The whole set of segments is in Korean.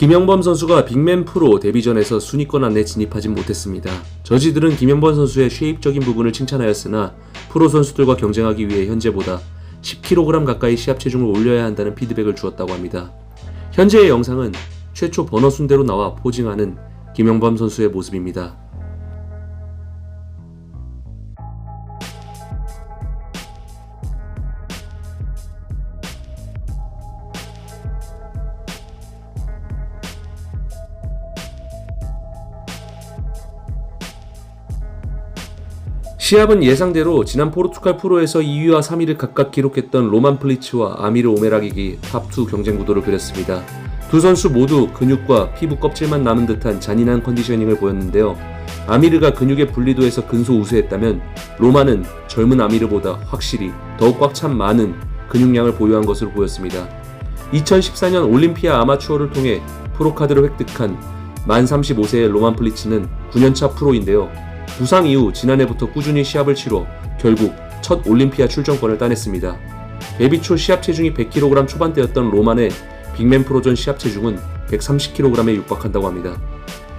김영범 선수가 빅맨 프로 데뷔전에서 순위권 안에 진입하진 못했습니다. 저지들은 김영범 선수의 쉐입적인 부분을 칭찬하였으나 프로 선수들과 경쟁하기 위해 현재보다 10kg 가까이 시합 체중을 올려야 한다는 피드백을 주었다고 합니다. 현재의 영상은 최초 번호 순대로 나와 포징하는 김영범 선수의 모습입니다. 시합은 예상대로 지난 포르투갈 프로에서 2위와 3위를 각각 기록했던 로만 플리츠와 아미르 오메라기기 탑2 경쟁 구도를 그렸습니다. 두 선수 모두 근육과 피부 껍질만 남은 듯한 잔인한 컨디셔닝을 보였는데요. 아미르가 근육의 분리도에서 근소 우세했다면 로마는 젊은 아미르보다 확실히 더욱 꽉 찬 많은 근육량을 보유한 것으로 보였습니다. 2014년 올림피아 아마추어를 통해 프로카드를 획득한 만 35세의 로만 플리츠는 9년차 프로인데요. 부상 이후 지난해부터 꾸준히 시합을 치러 결국 첫 올림피아 출전권을 따냈습니다. 데뷔 초 시합 체중이 100kg 초반대였던 로만의 빅맨 프로전 시합 체중은 130kg에 육박한다고 합니다.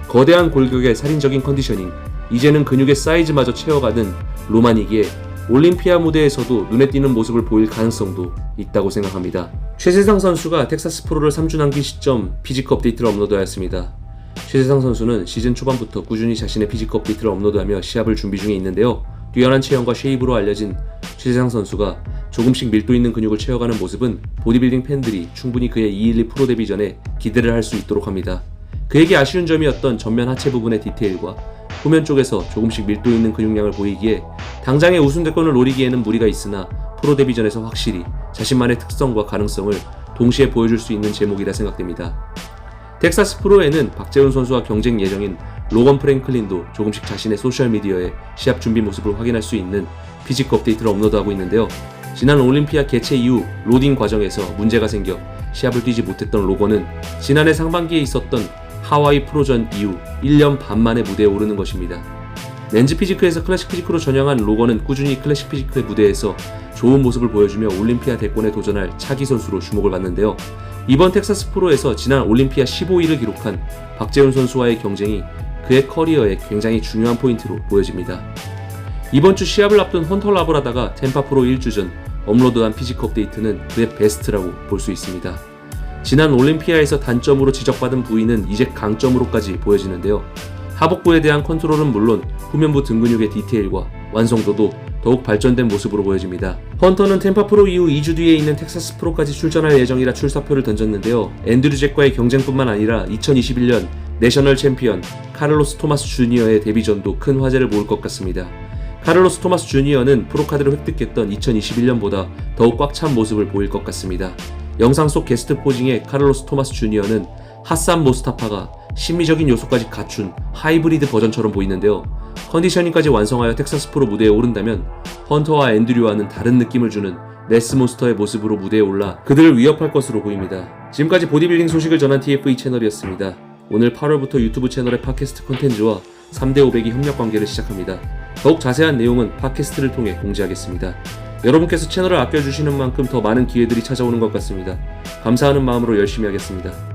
거대한 골격의 살인적인 컨디셔닝, 이제는 근육의 사이즈마저 채워가는 로만이기에 올림피아 무대에서도 눈에 띄는 모습을 보일 가능성도 있다고 생각합니다. 최세상 선수가 텍사스 프로를 3주 남긴 시점 피지크 업데이트를 업로드하였습니다. 최세상 선수는 시즌 초반부터 꾸준히 자신의 피지크 업데이트를 업로드하며 시합을 준비 중에 있는데요. 뛰어난 체형과 쉐입으로 알려진 최세상 선수가 조금씩 밀도 있는 근육을 채워가는 모습은 보디빌딩 팬들이 충분히 그의 212 프로 데뷔 전에 기대를 할 수 있도록 합니다. 그에게 아쉬운 점이었던 전면 하체 부분의 디테일과 후면 쪽에서 조금씩 밀도 있는 근육량을 보이기에 당장의 우승 대권을 노리기에는 무리가 있으나 프로 데뷔 전에서 확실히 자신만의 특성과 가능성을 동시에 보여줄 수 있는 제목이라 생각됩니다. 텍사스 프로에는 박재훈 선수와 경쟁 예정인 로건 프랭클린도 조금씩 자신의 소셜미디어에 시합 준비 모습을 확인할 수 있는 피지크 업데이트를 업로드하고 있는데요. 지난 올림피아 개최 이후 로딩 과정에서 문제가 생겨 시합을 뛰지 못했던 로건은 지난해 상반기에 있었던 하와이 프로전 이후 1년 반 만에 무대에 오르는 것입니다. 렌즈 피지크에서 클래식 피지크로 전향한 로건은 꾸준히 클래식 피지크의 무대에서 좋은 모습을 보여주며 올림피아 대권에 도전할 차기 선수로 주목을 받는데요. 이번 텍사스 프로에서 지난 올림피아 15위를 기록한 박재훈 선수와의 경쟁이 그의 커리어에 굉장히 중요한 포인트로 보여집니다. 이번 주 시합을 앞둔 헌터 라브라다가 템파 프로 1주 전 업로드한 피지크 업데이트는 그의 베스트라고 볼 수 있습니다. 지난 올림피아에서 단점으로 지적받은 부위는 이제 강점으로까지 보여지는데요. 하복부에 대한 컨트롤은 물론 후면부 등 근육의 디테일과 완성도도 더욱 발전된 모습으로 보여집니다. 헌터는 템파 프로 이후 2주 뒤에 있는 텍사스 프로까지 출전할 예정이라 출사표를 던졌는데요. 앤드류 잭과의 경쟁뿐만 아니라 2021년 내셔널 챔피언 카를로스 토마스 주니어의 데뷔전도 큰 화제를 모을 것 같습니다. 카를로스 토마스 주니어는 프로카드를 획득했던 2021년보다 더욱 꽉 찬 모습을 보일 것 같습니다. 영상 속 게스트 포징의 카를로스 토마스 주니어는 하산 모스타파가 심미적인 요소까지 갖춘 하이브리드 버전처럼 보이는데요. 컨디셔닝까지 완성하여 텍사스 프로 무대에 오른다면 헌터와 앤드류와는 다른 느낌을 주는 레스 몬스터의 모습으로 무대에 올라 그들을 위협할 것으로 보입니다. 지금까지 보디빌딩 소식을 전한 TFE 채널이었습니다. 오늘 8월부터 유튜브 채널의 팟캐스트 콘텐츠와 3대 500이 협력 관계를 시작합니다. 더욱 자세한 내용은 팟캐스트를 통해 공지하겠습니다. 여러분께서 채널을 아껴주시는 만큼 더 많은 기회들이 찾아오는 것 같습니다. 감사하는 마음으로 열심히 하겠습니다.